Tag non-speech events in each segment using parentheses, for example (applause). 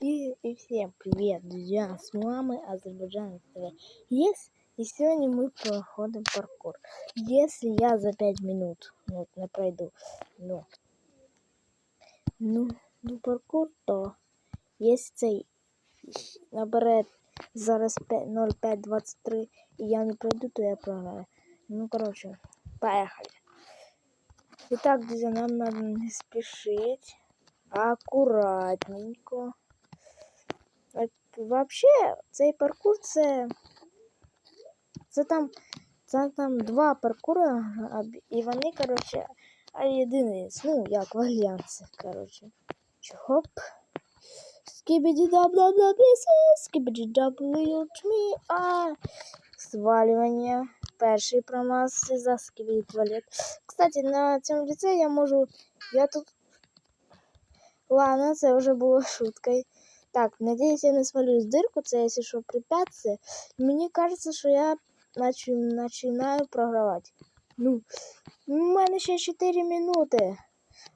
И, и всем привет, друзья, с мамой Азербайджан ТВ. И сегодня мы проходим паркур. Если я за 5 минут ну, не пройду, ну, ну, ну паркур, то если цей набере зараз 0523 и я не пройду, то я програю. Ну, короче, поехали. Итак, друзья, нам надо не спешить, а аккуратненько. Вообще, цей паркур це. Це там це там два паркури, і вони, коротше, а єдиний, ну, як в альянсі, коротше. Хоп. Скибиди даб даб даб скибиди даб а свалювання. Перший промаз за скибиди туалет. Кстати, на цьому ліце я можу. Я тут. Ладно, це вже було шуткою. Так, надеюсь, я не свалюсь в дырку, це если что препятствие. Мне кажется, что я начи... начинаю програвати. Ну, у мене ще 4 минути.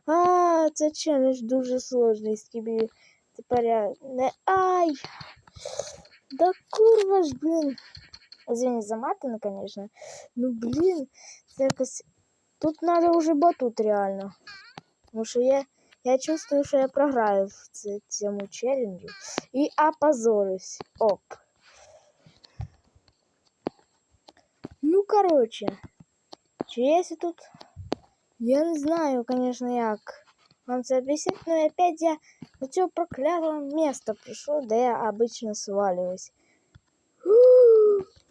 А, це челендж дуже сложний скібі. Тепер я не... Ай! Да курва ж, блин. Извини за матину, конечно. Ну, блин, це якось... Тут надо уже батут реально. Потому что я... Я чувствую, что я програю в цьому челленджі и опозорюсь. Оп. Ну, короче, чи если тут... Я не знаю, конечно, як вам це объяснить, но опять я до цього проклятого места пришел, да я обычно сваливаюсь.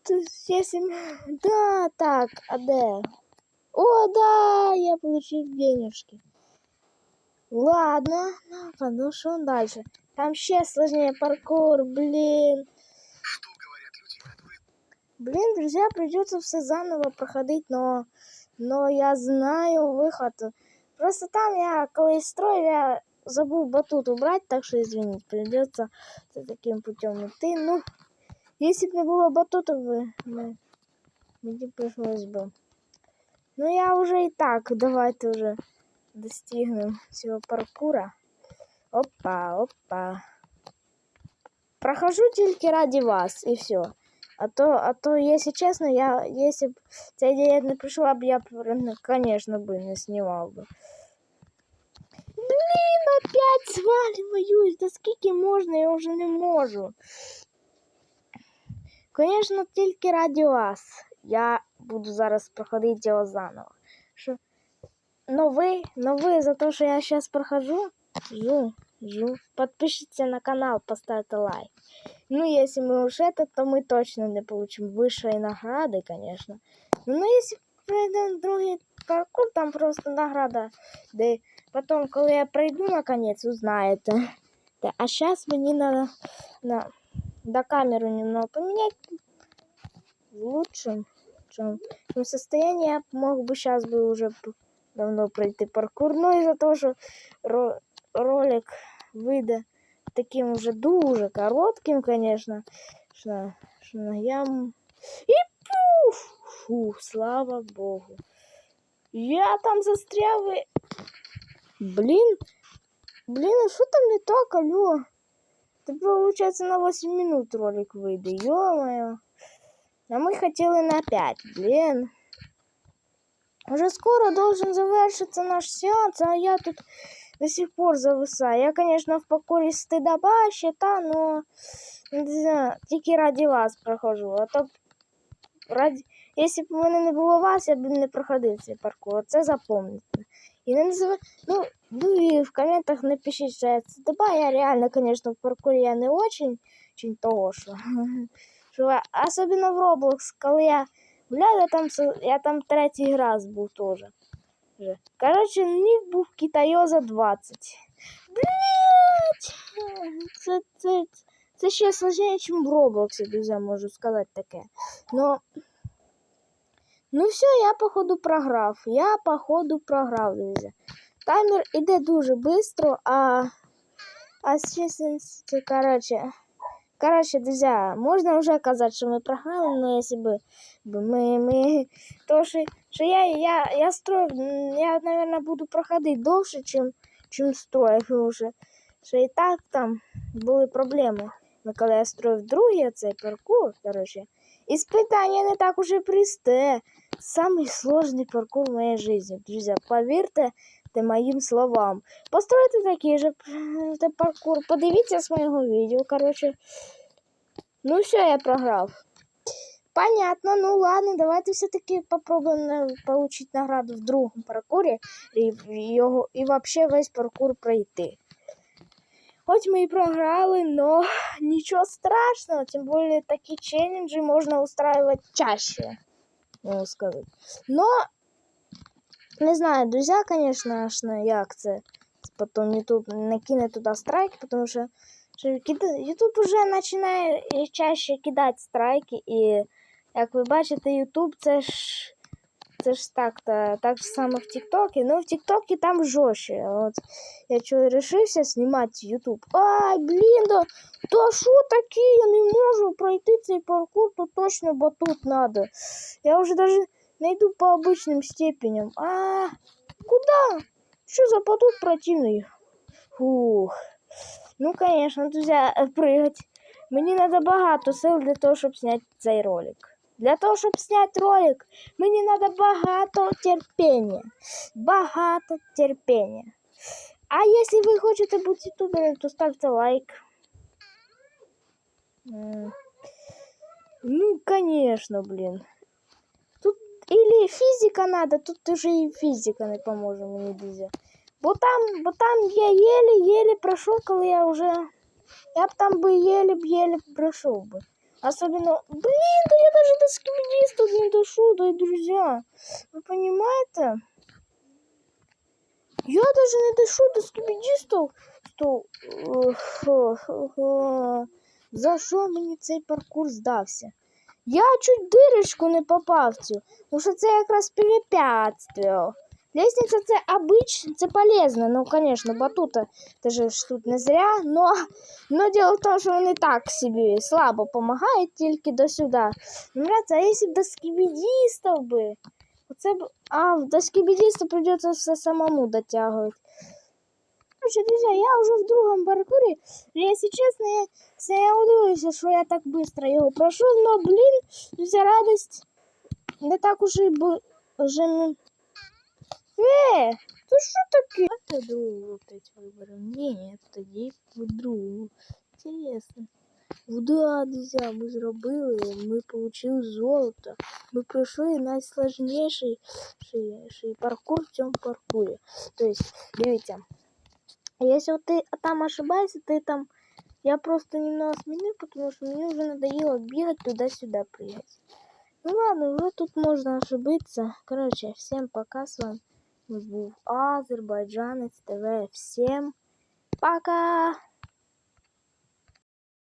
Тут если... (laughs) Да, так, а де? О, да, я получил денежки. Ладно, ну что дальше? Там ще сложнее паркур, блин. Блин, друзья, придется все заново проходить, но, но я знаю выход. Просто там я, строил, я забыл батут убрать, так что извините, придется таким путем идти. Ну, если бы не было батута, вы, мы, мне пришлось бы. Ну, я уже и так, давайте уже достигнем цього паркура. Опа, опа. Прохожу тільки ради вас и все. А то, а то, если честно, я, если бы ця ідея не пришла бы, я, конечно, бы не снимал бы. Блин, опять сваливаюсь. Да скільки можно, я уже не можу. Конечно, тільки ради вас. Я буду зараз проходити його заново. Що но вы, но вы за то, что я сейчас прохожу, жу, жу. Подпишитесь на канал, поставьте лайк. Ну, если мы уж это, то мы точно не получим высшие награды, конечно. Ну, если пройдем другий паркур, там просто награда. Да потом, когда я пройду, наконец, узнаете. Да, а сейчас мне надо на, до камеру немного поменять в лучшем чем, состоянии. Я мог бы сейчас бы уже давно пройти паркур. Ну і за того, що ролик вийде таким уже дуже коротким, конечно. Що, що я... І пуф! Фу, слава Богу. Я там застряв і... Блін. Блін, а що там не так, алло? Це, получается, на 8 минут ролик вийде, ё-моё. А мы хотели на 5, блин. Уже скоро должен завершиться наш сеанс, а я тут до сих пор зависаю. Я, конечно, в покорі стыдоба щита, но тільки ради вас прохожу. А то ради... Якщо б у мене не було вас, я б не проходив цей паркур. Це запомните. І не назив... ну, ну і в комментах напишіть, що я стыдоба. Я реально, конечно, в паркурі я не очень, очень того, що... що (laughs) особенно в Roblox, коли я Бля, я там я там третій раз був теж. Коротше, нік був Китайоза 20. Блять! Це це, це ще сложніше, ніж в Роблоксі, друзі, можу сказати таке. Но... Ну все, я походу програв. Я походу програв, друзі. Таймер іде дуже швидко, а... А сейчас, короче, Короче, друзья, можно уже казать, что мы програли, но если бы, бы мы, мы, то, что, что я, я, я строю, я, наверное, буду проходить дольше, чем, чем строю уже. що і так там були проблеми. Ну, коли я строїв другий цей паркур, коротше, испытание не так уже просте. Самый сложный паркур в моей жизни. Друзья, поверьте те моїм словам. Постройте такий же паркур. Подивіться з моєго відео, коротше. Ну все, я програв. Понятно, ну ладно, давайте все-таки попробуем на- получить награду в другому паркурі і, його, і вообще весь паркур пройти. Хоч ми і програли, но (laughs) нічого страшного, тим більше такі челленджі можна устраивать чаще, можна сказати. Но, не знаю, друзі, конечно, як це. Потім YouTube накине туди страйк, тому що що кида- YouTube вже починає чаще кидати страйки, і як ви бачите, YouTube це ж це ж так-то, так же само в ТикТоке, но в ТикТоке там жестче. Вот я что, решився знімати YouTube. Ай, блін, да, да що таке, я не можу пройти цей паркур, то точно батут надо. Я уже даже не йду по обычным степеням. А, куда? Что за батут противный? Фух. Ну, конечно, друзья, э, прыгать. Мені треба багато сил для того, щоб зняти цей ролик. Для того, щоб зняти ролик, мені треба багато терпіння. Багато терпіння. А якщо ви хочете бути ютубером, то ставте лайк. М. Ну, конечно, блин. Или физика надо, тут уже и физика не поможе мені дуже. Бо там, бо там я еле-еле пройшов, коли я вже. Я б там би еле б еле б пройшов би. Особенно, блин, да я даже до скибидистов не дошел, да и друзья. Вы понимаете? Я даже не дошел до скибидистов. Что... (laughs) За що мені цей паркур здався? Я чуть дирочку не попав цю, тому що це якраз препятствие. Лестниця це обично, це полезно, ну, конечно, батута теж ж тут не зря, но, но дело в тому, що вони так собі слабо допомагають тільки до сюди. Нравится, а якщо б до скибідістів би, оце б, а до скибідістів придеться все самому дотягувати. Короче, друзья, я уже в другом паркуре. Если честно, я, це я удивився, що я так быстро його пройшов, но, блин, друзья, радость не так уже, б, уже м- Е, то що таке? А ти другу опять виберем. Ні, тоді в другу. Інтересно. Да, друзья, ми зробили, ми отримали золото. Ми пройшли найсложніший ший- ший паркур в цьому паркурі. Тобто, дивіться, якщо ти там ошибаєшся, ти там... Я просто немного сменю, потому что мне уже надоело бегать туда-сюда прыгать. Ну ладно, уже тут можно ошибиться. Короче, всем пока с вами. був Азербайджанець ТВ. Всім пока!